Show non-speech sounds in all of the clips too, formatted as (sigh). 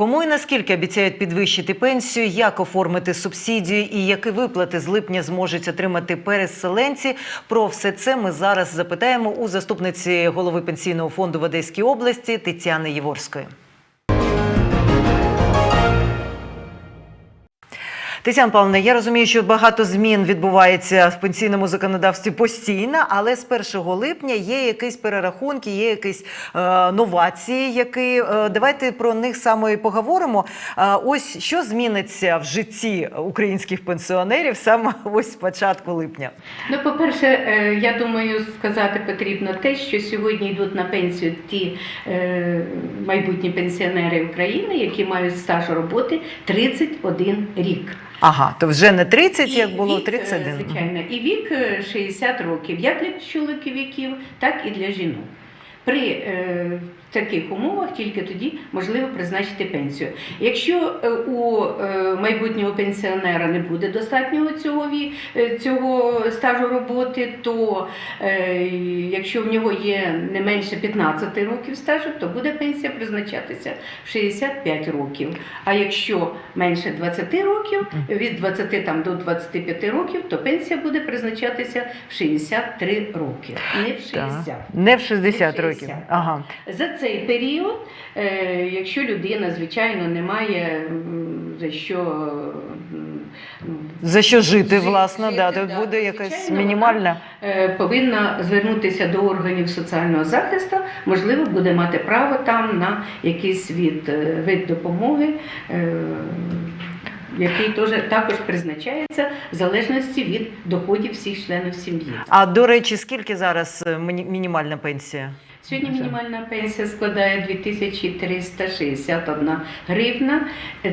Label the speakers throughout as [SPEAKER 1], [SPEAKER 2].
[SPEAKER 1] Кому і наскільки обіцяють підвищити пенсію, як оформити субсидію і які виплати з липня зможуть отримати переселенці? Про все це ми зараз запитаємо у заступниці голови пенсійного фонду в Одеській області Тетяни Єворської. Тетяна Павловна, я розумію, що багато змін відбувається в пенсійному законодавстві постійно, але з 1 липня є якісь перерахунки, є якісь е, новації. Які е, давайте про них саме і поговоримо. Е, ось що зміниться в житті українських пенсіонерів саме (laughs) ось з початку липня.
[SPEAKER 2] Ну, по-перше, е, я думаю, сказати потрібно те, що сьогодні йдуть на пенсію ті е, майбутні пенсіонери України, які мають стаж роботи 31 рік.
[SPEAKER 1] Ага, то вже не 30,
[SPEAKER 2] І
[SPEAKER 1] як було,
[SPEAKER 2] вік, е,
[SPEAKER 1] 31.
[SPEAKER 2] Звичайно, і вік е, 60 років, як для чоловіків, так і для жінок. При таких умовах тільки тоді можливо призначити пенсію. Якщо е, у е, майбутнього пенсіонера не буде достатнього цього, е, цього стажу роботи, то якщо в нього є не менше 15 років стажу, то буде пенсія призначатися в 65 років. А якщо менше 20 років, від 20 там, до 25 років, то пенсія буде призначатися в 63 роки, не в 60.
[SPEAKER 1] Так. Не в 60 років.
[SPEAKER 2] 60.
[SPEAKER 1] Ага.
[SPEAKER 2] За цей період, е, якщо людина, звичайно, не має за що
[SPEAKER 1] За що жити, власне, да,
[SPEAKER 2] жити,
[SPEAKER 1] то
[SPEAKER 2] да.
[SPEAKER 1] буде якась мінімальна.
[SPEAKER 2] е, повинна звернутися до органів соціального захисту, можливо, буде мати право там на якийсь від, е, вид допомоги. е, Який теж також призначається в залежності від доходів всіх членів сім'ї.
[SPEAKER 1] А до речі, скільки зараз е, мінімальна пенсія?
[SPEAKER 2] Сьогодні мінімальна пенсія складає 2361 гривна.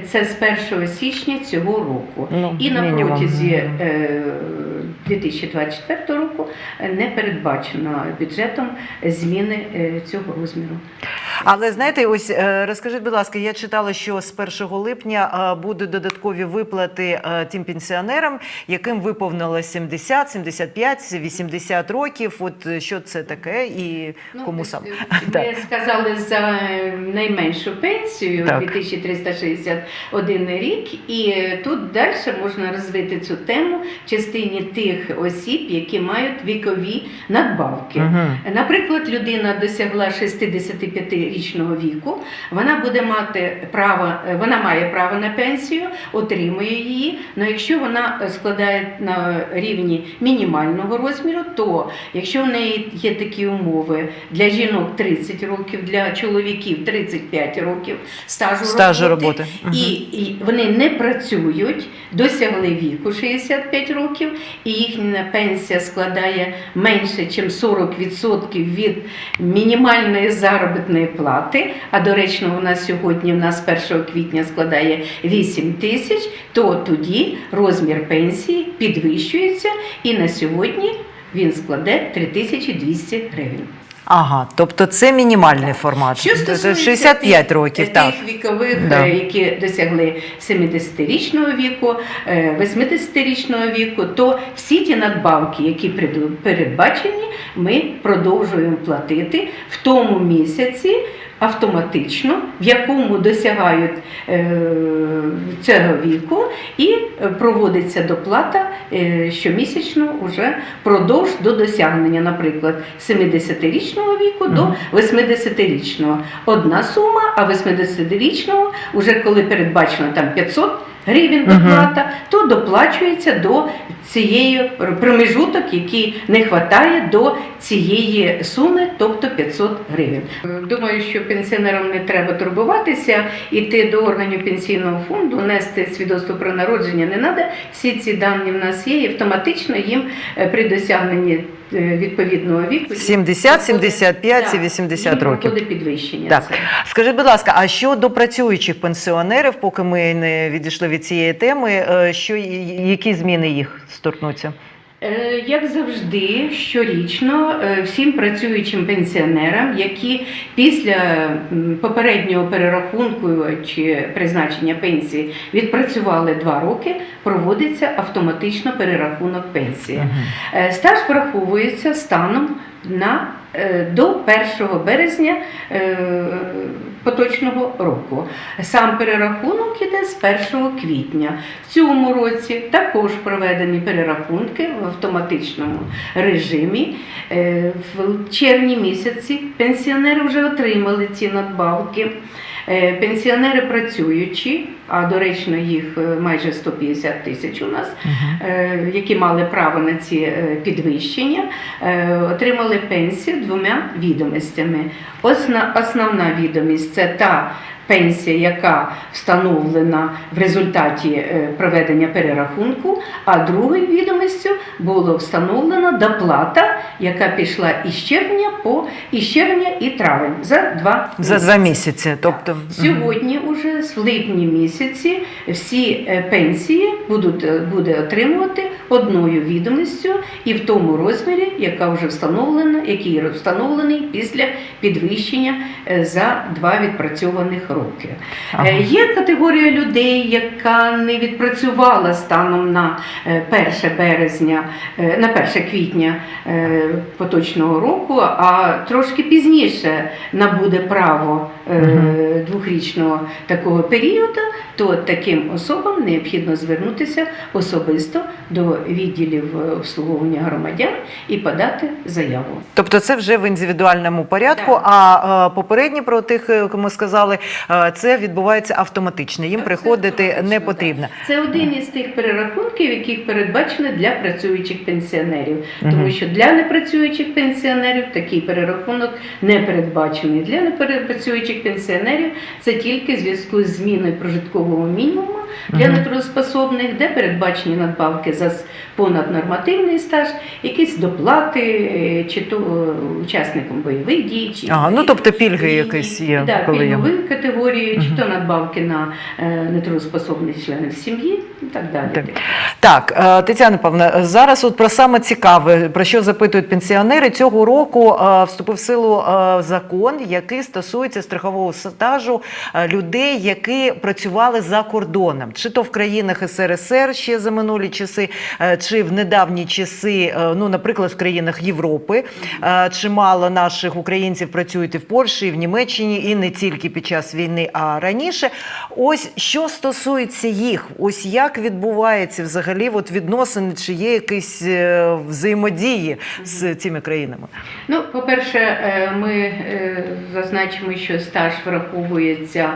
[SPEAKER 2] Це з 1 січня цього року.
[SPEAKER 1] Ну,
[SPEAKER 2] І на
[SPEAKER 1] мінімум.
[SPEAKER 2] протязі е, 2024 року не передбачено бюджетом зміни е, цього розміру.
[SPEAKER 1] Але знаєте, ось е, розкажіть, будь ласка, я читала, що з 1 липня е, будуть додаткові виплати е, тим пенсіонерам, яким виповнилось 70, 75, 80 років. От е, що це таке і кому саме? (laughs)
[SPEAKER 2] Ви
[SPEAKER 1] Так.
[SPEAKER 2] сказали за е, найменшу пенсію
[SPEAKER 1] Так.
[SPEAKER 2] 2361 рік, і е, тут далі можна розвити цю тему в частині тих осіб, які мають вікові надбавки.
[SPEAKER 1] Мгм.
[SPEAKER 2] Наприклад, людина досягла 65-річного віку, вона буде мати право, вона має право на пенсію, отримує її. Але якщо вона складає на рівні мінімального розміру, то якщо в неї є такі умови для жінок 30 років, для чоловіків 35 років стажу,
[SPEAKER 1] Стажу роботи. Мгм.
[SPEAKER 2] і, і вони не працюють, досягли віку 65 років, і їхня пенсія складає менше, ніж 40% від мінімальної заробітної плати. А до речі, вона сьогодні в нас 1 квітня складає 8 тисяч, то тоді розмір пенсії підвищується, і на сьогодні він складе 3200 гривень.
[SPEAKER 1] Ага, тобто це мінімальний формат.
[SPEAKER 2] Що
[SPEAKER 1] Це
[SPEAKER 2] стосується
[SPEAKER 1] 65
[SPEAKER 2] тих,
[SPEAKER 1] років,
[SPEAKER 2] тих
[SPEAKER 1] так.
[SPEAKER 2] вікових,
[SPEAKER 1] Да.
[SPEAKER 2] е, які досягли 70-річного віку, е, 80-річного віку, то всі ті надбавки, які передбачені, ми продовжуємо платити в тому місяці автоматично, в якому досягають е, цього віку, і проводиться доплата е, щомісячно уже продовж до досягнення, наприклад, 70-річного віку до
[SPEAKER 1] Мгм.
[SPEAKER 2] 80-річного. Одна сума, а 80-річного, вже коли передбачено там 500 гривень доплата, то доплачується до цієї промежуток, який не вистачає до цієї суми, тобто 500 гривень. Думаю, що пенсіонерам не треба турбуватися, іти до органів пенсійного фонду, нести свідоцтво про народження не треба. Всі ці дані в нас є, і автоматично їм е, при досягненні відповідного віку
[SPEAKER 1] 70, 75 і
[SPEAKER 2] Так,
[SPEAKER 1] 80 років.
[SPEAKER 2] Буде підвищення.
[SPEAKER 1] Так. Скажи, будь ласка, а щодо працюючих пенсіонерів, поки ми не відійшли від цієї теми, е, що які зміни їх сторкнуться?
[SPEAKER 2] Е, Як завжди, щорічно е, всім працюючим пенсіонерам, які після попереднього перерахунку чи призначення пенсії відпрацювали два роки, проводиться автоматично перерахунок пенсії. Е, Стаж враховується станом на до 1 березня е, поточного року. Сам перерахунок іде з 1 квітня. В цьому році також проведені перерахунки в автоматичному режимі. Е, В червні місяці пенсіонери вже отримали ці надбавки. Е, Пенсіонери працюючі, а доречно їх е, майже 150 тисяч у нас, е, які мали право на ці е, підвищення, отримали пенсію двома відомостями. Основна відомість це та пенсія, яка встановлена в результаті проведення перерахунку, а другою відомістю було встановлено доплата, яка пішла із червня по із червня і травень за два
[SPEAKER 1] За, за місяці. Тобто.
[SPEAKER 2] Сьогодні, уже в липні місяці, всі е, пенсії будуть е, буде отримувати одною відомістю і в тому розмірі, яка вже встановлена, який встановлений після підвищення е, за два відпрацьованих роки.
[SPEAKER 1] Ага.
[SPEAKER 2] Є категорія людей, яка не відпрацювала станом на е, 1 березня, на 1 квітня поточного року, а трошки пізніше набуде право двохрічного такого періоду, то таким особам необхідно звернутися особисто до відділів е, обслуговування громадян і подати заяву.
[SPEAKER 1] Тобто це вже в індивідуальному порядку.
[SPEAKER 2] Так.
[SPEAKER 1] А е, попередні про тих, е, кому сказали, це відбувається автоматично. Їм
[SPEAKER 2] Так,
[SPEAKER 1] приходити
[SPEAKER 2] автоматично,
[SPEAKER 1] не
[SPEAKER 2] так.
[SPEAKER 1] потрібно.
[SPEAKER 2] Це один із тих перерахунків, яких передбачено для працюючих пенсіонерів.
[SPEAKER 1] Мгм.
[SPEAKER 2] Тому що для непрацюючих пенсіонерів такий перерахунок не передбачений. Для непрацюючих пенсіонерів це тільки в зв'язку з зміною прожиткового мінімуму для
[SPEAKER 1] Мгм.
[SPEAKER 2] нетрудоспособних, де передбачені надбавки за понаднормативний стаж, якісь доплати, е, чи то е, учасникам бойових дій, чи
[SPEAKER 1] Ага, ну тобто пільги якісь є,
[SPEAKER 2] Да,
[SPEAKER 1] коли є.
[SPEAKER 2] пільгові категорії,
[SPEAKER 1] Мгм.
[SPEAKER 2] чи то надбавки на е, нетрудоспособних членів сім'ї і так далі.
[SPEAKER 1] Так. Так, е, Тетяна Павловна, зараз от про саме цікаве, про що запитують пенсіонери. Цього року е, вступив в силу е, закон, який стосується страхового стажу людей, які працювали за кордоном, чи то в країнах СРСР ще за минулі часи, чи в недавні часи, ну, наприклад, в країнах Європи. Чимало наших українців працюють і в Польщі, і в Німеччині, і не тільки під час війни, а раніше. Ось що стосується їх, ось як відбувається взагалі от відносини, чи є якісь е, взаємодії з цими країнами?
[SPEAKER 2] Ну, по-перше, е, ми е, зазначимо, що стаж враховується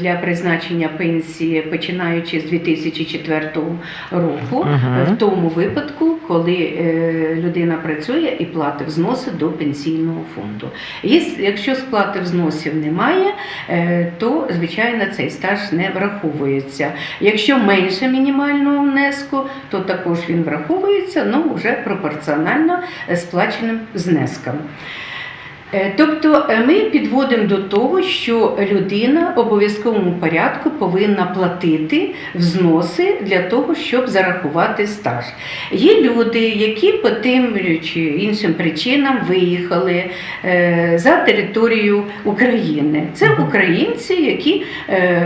[SPEAKER 2] для призначення пенсії починаючи з 2004 року,
[SPEAKER 1] Мгм.
[SPEAKER 2] в тому випадку, коли е, людина працює і платить взноси до пенсійного фонду. Якщо сплати взносів немає, е, то звичайно цей стаж не враховується. Якщо менше мінімального внеску, то також він враховується, ну вже пропорціонально е, сплаченим знескам. Е, Тобто е, ми підводимо до того, що людина в обов'язковому порядку повинна платити взноси для того, щоб зарахувати стаж. Є люди, які по тим чи іншим причинам виїхали е, за територію України. Це українці, які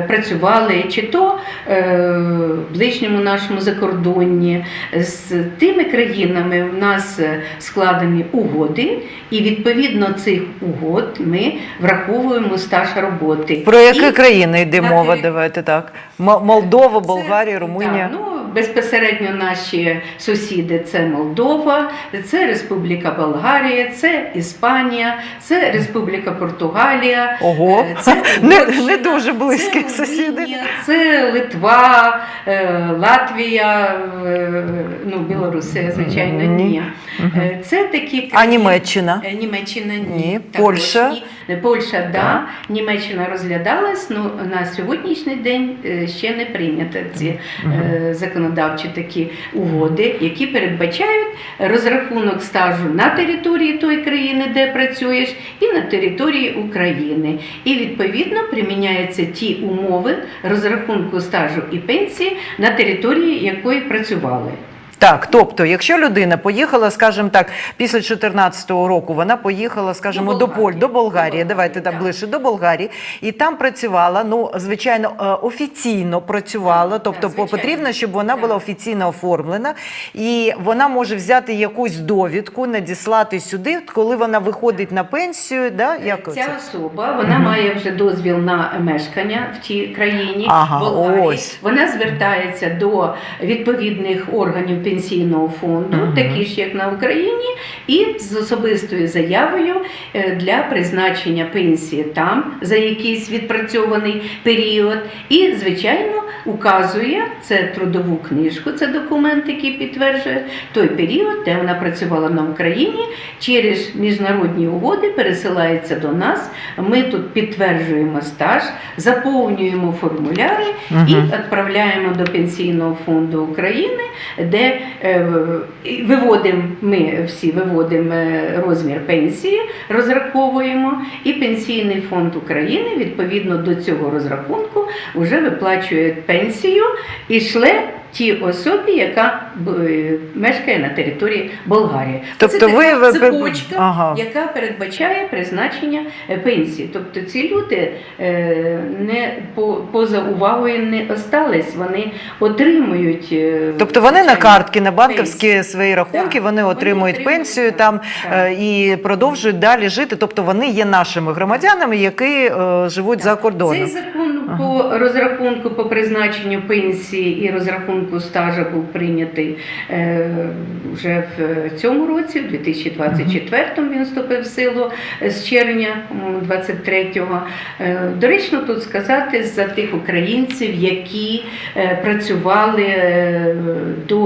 [SPEAKER 2] працювали чи то в ближньому нашому закордонні. З тими країнами в нас складені угоди, і відповідно цих угод ми враховуємо стаж роботи.
[SPEAKER 1] Про які
[SPEAKER 2] І
[SPEAKER 1] країни йде мова? Давайте так. Молдова, Болгарія, Румунія.
[SPEAKER 2] Да, ну, безпосередньо наші сусіди це Молдова, це Республіка Болгарія, це Іспанія, це Республіка Португалія.
[SPEAKER 1] Ого,
[SPEAKER 2] е, це (laughs)
[SPEAKER 1] не, не дуже близькі
[SPEAKER 2] це
[SPEAKER 1] сусіди.
[SPEAKER 2] Це Литва, е, Латвія, е, ну Білорусія, звичайно,
[SPEAKER 1] Ні.
[SPEAKER 2] Це такі
[SPEAKER 1] А Німеччина?
[SPEAKER 2] Німеччина ні.
[SPEAKER 1] Ні.
[SPEAKER 2] Також
[SPEAKER 1] Польща?
[SPEAKER 2] ні. Польща, да. Німеччина розглядалась, ну на сьогоднішній день ще не прийнято ці е, законодавчі такі угоди, які передбачають розрахунок стажу на території тої країни, де працюєш, і на території України. І відповідно приміняються ті умови розрахунку стажу і пенсії на території якої працювали.
[SPEAKER 1] Так, тобто, якщо людина поїхала, скажімо так, після 2014 року, вона поїхала, скажімо,
[SPEAKER 2] До
[SPEAKER 1] до Поль, до Болгарії, давайте там ближче до Болгарії, і там працювала, ну, звичайно, е, офіційно працювала, тобто
[SPEAKER 2] звичайно.
[SPEAKER 1] потрібно, щоб вона була офіційно оформлена, і вона може взяти якусь довідку, надіслати сюди, коли вона виходить на пенсію, да, як
[SPEAKER 2] Ця
[SPEAKER 1] це?
[SPEAKER 2] особа вона має вже дозвіл на мешкання в тій країні.
[SPEAKER 1] Ага,
[SPEAKER 2] Болгарії.
[SPEAKER 1] ось.
[SPEAKER 2] Вона звертається до відповідних органів пенсійного фонду,
[SPEAKER 1] Мгм.
[SPEAKER 2] такі ж як на Україні, і з особистою заявою е, для призначення пенсії там за якийсь відпрацьований період. І, звичайно, указує це трудову книжку, це документ, який підтверджує той період, де вона працювала на Україні. Через міжнародні угоди пересилається до нас. Ми тут підтверджуємо стаж, заповнюємо формуляри і відправляємо до Пенсійного фонду України, де е, виводимо ми всі виводимо е, розмір пенсії, розраховуємо, і Пенсійний фонд України відповідно до цього розрахунку вже виплачує пенсію і шле тій особі, яка е, мешкає на території Болгарії.
[SPEAKER 1] Тобто
[SPEAKER 2] Це
[SPEAKER 1] ви-
[SPEAKER 2] така
[SPEAKER 1] ви-
[SPEAKER 2] цепочка,
[SPEAKER 1] Ага.
[SPEAKER 2] яка передбачає призначення е, пенсії. Тобто ці люди е, не по, поза увагою не остались, вони отримують.
[SPEAKER 1] Тобто вони на картки, на банківські
[SPEAKER 2] пенсію.
[SPEAKER 1] свої рахунки,
[SPEAKER 2] Так,
[SPEAKER 1] вони
[SPEAKER 2] вони
[SPEAKER 1] отримують
[SPEAKER 2] отримують,
[SPEAKER 1] пенсію
[SPEAKER 2] так,
[SPEAKER 1] там
[SPEAKER 2] так.
[SPEAKER 1] і продовжують далі жити. Тобто вони є нашими громадянами, які живуть за
[SPEAKER 2] Цей
[SPEAKER 1] кордоном.
[SPEAKER 2] закон
[SPEAKER 1] Ага.
[SPEAKER 2] По розрахунку по призначенню пенсії і розрахунку стажу був прийнятий е, вже в цьому році, в 2024 він вступив в силу е, з червня 23-го. Е, доречно тут сказати за тих українців, які е, працювали е, до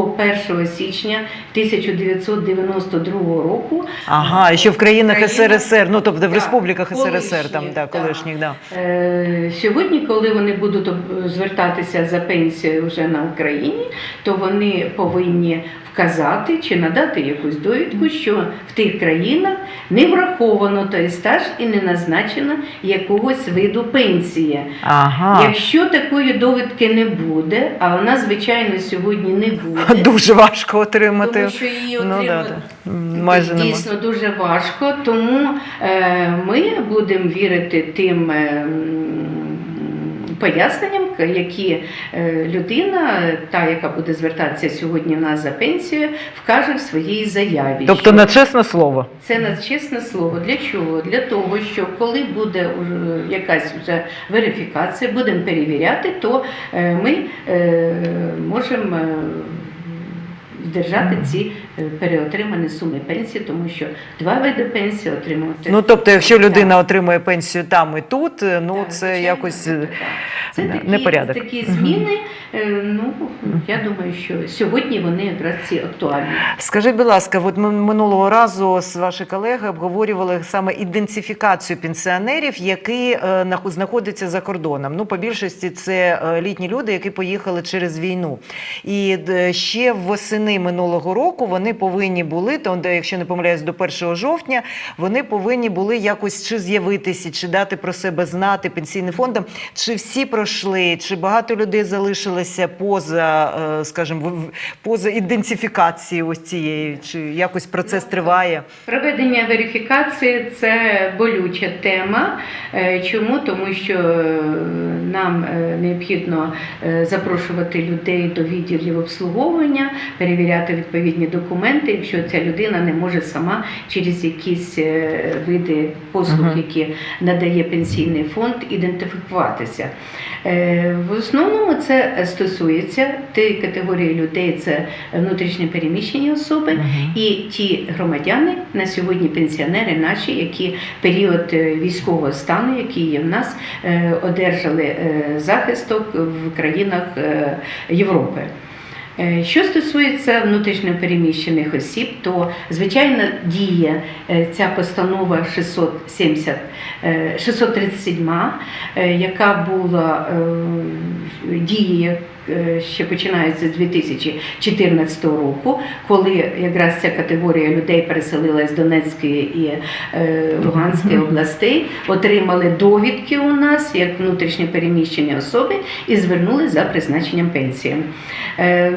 [SPEAKER 2] 1 січня 1992 року.
[SPEAKER 1] Ага, і що в країнах
[SPEAKER 2] Країна-
[SPEAKER 1] СРСР, ну тобто в
[SPEAKER 2] Так,
[SPEAKER 1] республіках СРСР, там
[SPEAKER 2] колишніх,
[SPEAKER 1] так,
[SPEAKER 2] так.
[SPEAKER 1] колишніх, да.
[SPEAKER 2] Е, Сьогодні, коли вони будуть звертатися за пенсією вже на Україні, то вони повинні вказати чи надати якусь довідку, що в тих країнах не враховано той стаж і не назначено якогось виду пенсії.
[SPEAKER 1] Ага.
[SPEAKER 2] Якщо такої довідки не буде, а вона, звичайно, сьогодні не буде. (laughs)
[SPEAKER 1] Дуже важко отримати.
[SPEAKER 2] Тому що її
[SPEAKER 1] Ну, да, да. Майже
[SPEAKER 2] дійсно дуже важко, тому е, ми будемо вірити тим. е, Поясненням, які е, людина, та яка буде звертатися сьогодні в нас за пенсію, вкаже в своїй заяві.
[SPEAKER 1] Тобто на чесне слово.
[SPEAKER 2] це на чесне слово. Для чого? Для того, що коли буде якась вже верифікація, будемо перевіряти, то е, ми е, можемо е, держати ці е, переотримані суми пенсії, тому що два види пенсії отримувати.
[SPEAKER 1] Ну тобто, якщо людина отримує пенсію там і тут, е, ну
[SPEAKER 2] Так,
[SPEAKER 1] це
[SPEAKER 2] звичайно,
[SPEAKER 1] якось е,
[SPEAKER 2] так. Це такі,
[SPEAKER 1] непорядок.
[SPEAKER 2] такі зміни. е, Ну я думаю, що сьогодні вони якраз ці актуальні.
[SPEAKER 1] Скажіть, будь ласка, от ми минулого разу з ваші колеги обговорювали саме ідентифікацію пенсіонерів, які е, знаходяться за кордоном. Ну, по більшості це е, літні люди, які поїхали через війну. І е, ще восени минулого року вони повинні були, то якщо не помиляюсь, до 1 жовтня, вони повинні були якось чи з'явитися, чи дати про себе знати пенсійним фондам. Чи всі пройшли, чи багато людей залишилося поза, е, скажімо, поза ідентифікацією ось цієї, чи якось процес триває?
[SPEAKER 2] Проведення верифікації це болюча тема. Е, Чому? Тому що е, нам необхідно запрошувати людей до відділів обслуговування, перевіряти відповідні документи, якщо ця людина не може сама через якісь е, види послуг,
[SPEAKER 1] Мгм.
[SPEAKER 2] які надає пенсійний фонд, ідентифікуватися. Е, В основному це стосується тієї категорії людей, це внутрішньо переміщені особи. І ті громадяни на сьогодні пенсіонери наші, які період е, військового стану, який є в нас, одержали захисток в країнах Європи. Е, Що стосується внутрішньопереміщених осіб, то звичайно діє е, ця постанова 670, е, 637, е, яка була діє ще починається з 2014 року, коли якраз ця категорія людей переселилась з Донецької і е, Луганської областей, отримали довідки у нас як внутрішньо переміщені особи і звернули за призначенням пенсії. Е,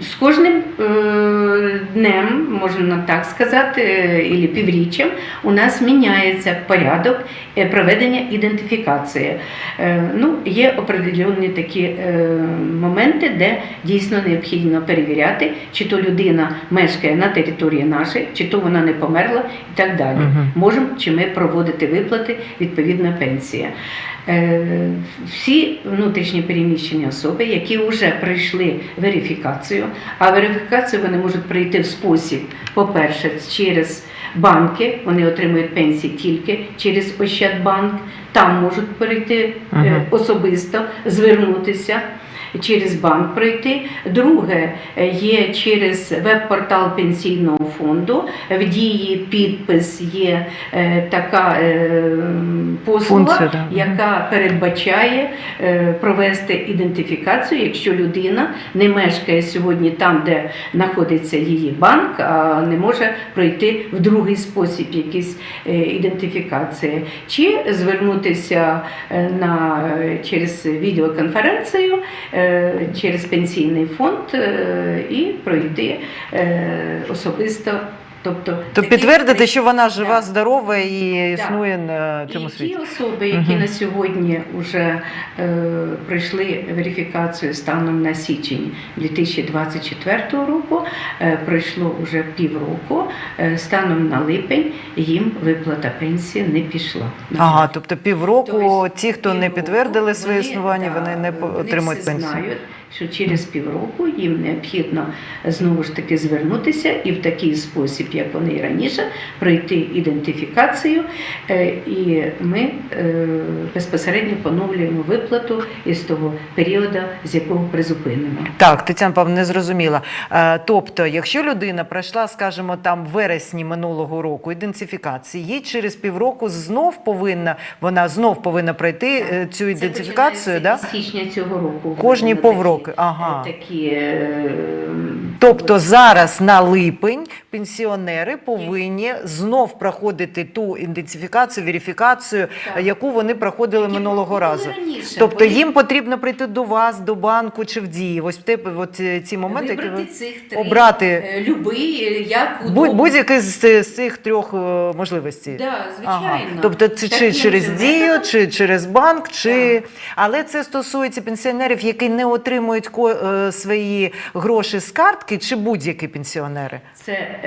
[SPEAKER 2] З кожним е, днем, можна так сказати, е, і півріччям, у нас міняється порядок е, проведення ідентифікації. Е, Ну, є определенні такі е, моменти, де дійсно необхідно перевіряти, чи то людина мешкає на території нашої, чи то вона не померла і так далі.
[SPEAKER 1] Мгм.
[SPEAKER 2] Можемо чи ми проводити виплати відповідна пенсія. Е, Всі внутрішні переміщені особи, які вже пройшли верифікацію, а верифікацію вони можуть пройти в спосіб, по-перше, через банки, вони отримують пенсії тільки через Ощадбанк, там можуть перейти е, особисто, звернутися. Через банк пройти. Друге е, є через веб-портал пенсійного фонду. В дії підпис є е, така е, послуга,
[SPEAKER 1] Функція, да.
[SPEAKER 2] Яка передбачає провести ідентифікацію, якщо людина не мешкає сьогодні там, де знаходиться її банк, а не може пройти в другий спосіб якісь ідентифікації, чи звернутися на через відеоконференцію, через пенсійний фонд е, і пройти е, особисто. Тобто,
[SPEAKER 1] То
[SPEAKER 2] такі-
[SPEAKER 1] підтвердити, що вона жива,
[SPEAKER 2] Да.
[SPEAKER 1] здорова і існує на
[SPEAKER 2] і
[SPEAKER 1] цьому
[SPEAKER 2] ті особи, які
[SPEAKER 1] Мгм.
[SPEAKER 2] на сьогодні вже е, пройшли верифікацію станом на січень 2024 року, е, пройшло вже півроку, е, станом на липень їм виплата пенсії не пішла.
[SPEAKER 1] Ага, тобто півроку
[SPEAKER 2] Тобто
[SPEAKER 1] ті, хто не підтвердили своє існування,
[SPEAKER 2] да,
[SPEAKER 1] вони не отримують пенсію.
[SPEAKER 2] знають, що через півроку їм необхідно знову ж таки звернутися і в такий спосіб, як вони і раніше, пройти ідентифікацію, е, і ми е, безпосередньо поновлюємо виплату із того періоду, з якого призупинимо.
[SPEAKER 1] Так, Тетяна Павловна, не зрозуміла. Е, Тобто, якщо людина пройшла, скажімо, там в вересні минулого року ідентифікації, їй через півроку знов повинна вона знов повинна пройти цю ідентифікацію,
[SPEAKER 2] Це
[SPEAKER 1] да?
[SPEAKER 2] січня цього року.
[SPEAKER 1] Кожні півроку, ага.
[SPEAKER 2] е, Такі, е,
[SPEAKER 1] Тобто зараз на липень пенсіонери повинні знов проходити ту ідентифікацію, верифікацію,
[SPEAKER 2] Так.
[SPEAKER 1] яку вони проходили
[SPEAKER 2] які
[SPEAKER 1] минулого разу.
[SPEAKER 2] раніше.
[SPEAKER 1] Тобто
[SPEAKER 2] Вони
[SPEAKER 1] їм потрібно прийти до вас, до банку чи в дії. Ось те, е, ці моменти, які ви
[SPEAKER 2] цих три,
[SPEAKER 1] обрати
[SPEAKER 2] е, любий, е, як
[SPEAKER 1] будь-який з, з цих трьох можливостей.
[SPEAKER 2] Да, звичайно.
[SPEAKER 1] Ага. Тобто це чи через дію, чи через банк, чи
[SPEAKER 2] Так.
[SPEAKER 1] але це стосується пенсіонерів, які не отримують ко- свої гроші з картки, чи будь-які пенсіонери.
[SPEAKER 2] Це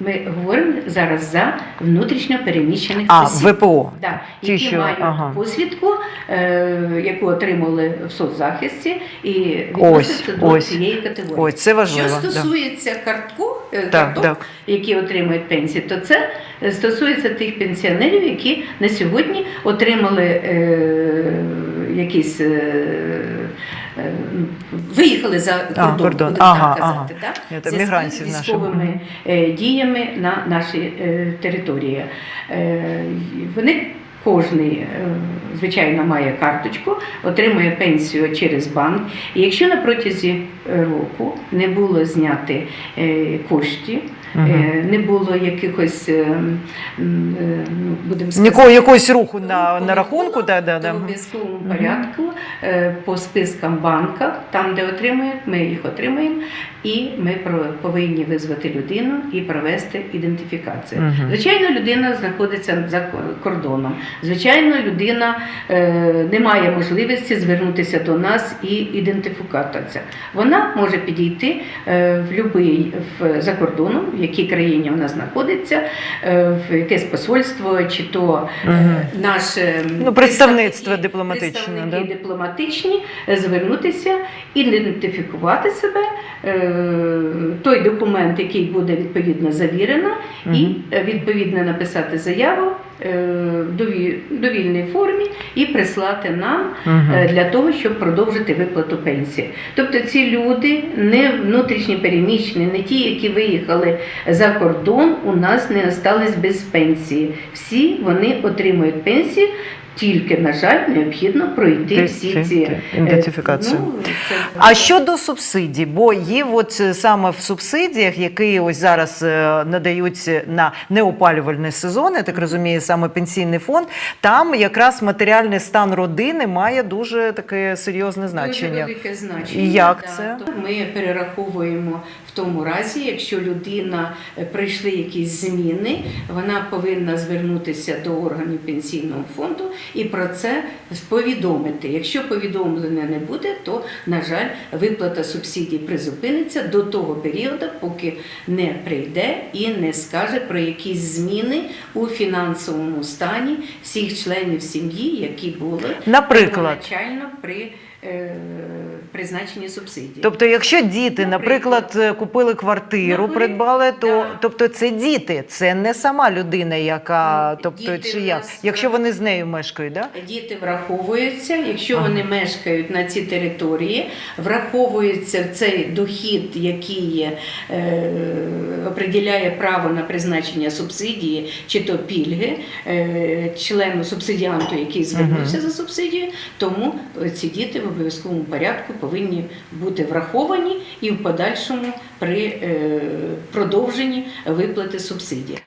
[SPEAKER 2] ми говоримо зараз за внутрішньо переміщених
[SPEAKER 1] А
[SPEAKER 2] осіб.
[SPEAKER 1] ВПО.
[SPEAKER 2] Да, які
[SPEAKER 1] що-
[SPEAKER 2] мають
[SPEAKER 1] ага.
[SPEAKER 2] посвідку, е, яку отримали в соцзахисті, і
[SPEAKER 1] Ось,
[SPEAKER 2] відносяться до
[SPEAKER 1] ось.
[SPEAKER 2] цієї категорії.
[SPEAKER 1] Ой, це важливо.
[SPEAKER 2] Що
[SPEAKER 1] да.
[SPEAKER 2] стосується картку, е,
[SPEAKER 1] Так,
[SPEAKER 2] карток,
[SPEAKER 1] так.
[SPEAKER 2] які отримують пенсії, то це е, стосується тих пенсіонерів, які на сьогодні отримали е, якісь. Е, е, виїхали за кордон,
[SPEAKER 1] кордон.
[SPEAKER 2] будемо
[SPEAKER 1] Ага,
[SPEAKER 2] так казати, так?
[SPEAKER 1] Я мігрантів
[SPEAKER 2] військовими е, діями на нашій е, території. Е, Вони кожний, е, звичайно, має карточку, отримує пенсію через банк. І якщо на протязі е, року не було зняти е, е, не було якихось, е, е, ну, будемо
[SPEAKER 1] Нікого якогось руху на, на рахунку, да, да, да.
[SPEAKER 2] в обов'язковому порядку е, по спискам банка, там, де отримують, ми їх отримуємо, і ми про- повинні визвати людину і провести ідентифікацію. Звичайно, людина знаходиться за ко- кордоном. Звичайно, людина е, не має можливості звернутися до нас і ідентифікуватися. Вона може підійти е, в любий в, за кордоном, якій країні вона знаходиться, е, в якесь посольство чи то
[SPEAKER 1] угу.
[SPEAKER 2] Наше
[SPEAKER 1] Ну, представництво дипломатичне, да?
[SPEAKER 2] дипломатичні е, звернутися, ідентифікувати себе, е, той документ, який буде відповідно завірено, і е, відповідно написати заяву е, довільній формі і прислати нам е, для того, щоб продовжити виплату пенсії. Тобто ці люди не внутрішні переміщені, не ті, які виїхали за кордон, у нас не остались без пенсії. Всі вони отримують пенсію Тільки, на жаль, необхідно пройти
[SPEAKER 1] Ти-
[SPEAKER 2] всі ці е,
[SPEAKER 1] ідентифікацію.
[SPEAKER 2] Ну, це...
[SPEAKER 1] А щодо субсидій, бо є от е, саме в субсидіях, які ось зараз е, надають на неопалювальний сезон, я так розумію, саме пенсійний фонд, там якраз матеріальний стан родини має дуже таке серйозне значення.
[SPEAKER 2] Дуже велике значення.
[SPEAKER 1] І як
[SPEAKER 2] да.
[SPEAKER 1] це?
[SPEAKER 2] Ми перераховуємо тому разі, якщо людина е, прийшли якісь зміни, вона повинна звернутися до органів пенсійного фонду і про це повідомити. Якщо повідомлення не буде, то на жаль, виплата субсидій призупиниться до того періоду, поки не прийде і не скаже про якісь зміни у фінансовому стані всіх членів сім'ї, які були
[SPEAKER 1] Наприклад,
[SPEAKER 2] при е, призначенні субсидії.
[SPEAKER 1] тобто, якщо діти,
[SPEAKER 2] Наприклад.
[SPEAKER 1] е, купили квартиру,
[SPEAKER 2] Наприклад,
[SPEAKER 1] придбали, то
[SPEAKER 2] да.
[SPEAKER 1] тобто це діти, це не сама людина, яка,
[SPEAKER 2] Ну,
[SPEAKER 1] тобто
[SPEAKER 2] діти
[SPEAKER 1] чи як,
[SPEAKER 2] нас-
[SPEAKER 1] якщо вони з нею мешкають, да?
[SPEAKER 2] Діти враховуються, якщо
[SPEAKER 1] Ага.
[SPEAKER 2] вони мешкають на цій території, враховується цей дохід, який е, определяє право на призначення субсидії чи то пільги е, члену субсидіанту, який звернувся за субсидією, тому ці діти в обов'язковому порядку повинні бути враховані і в подальшому при е, продовженні виплати субсидії.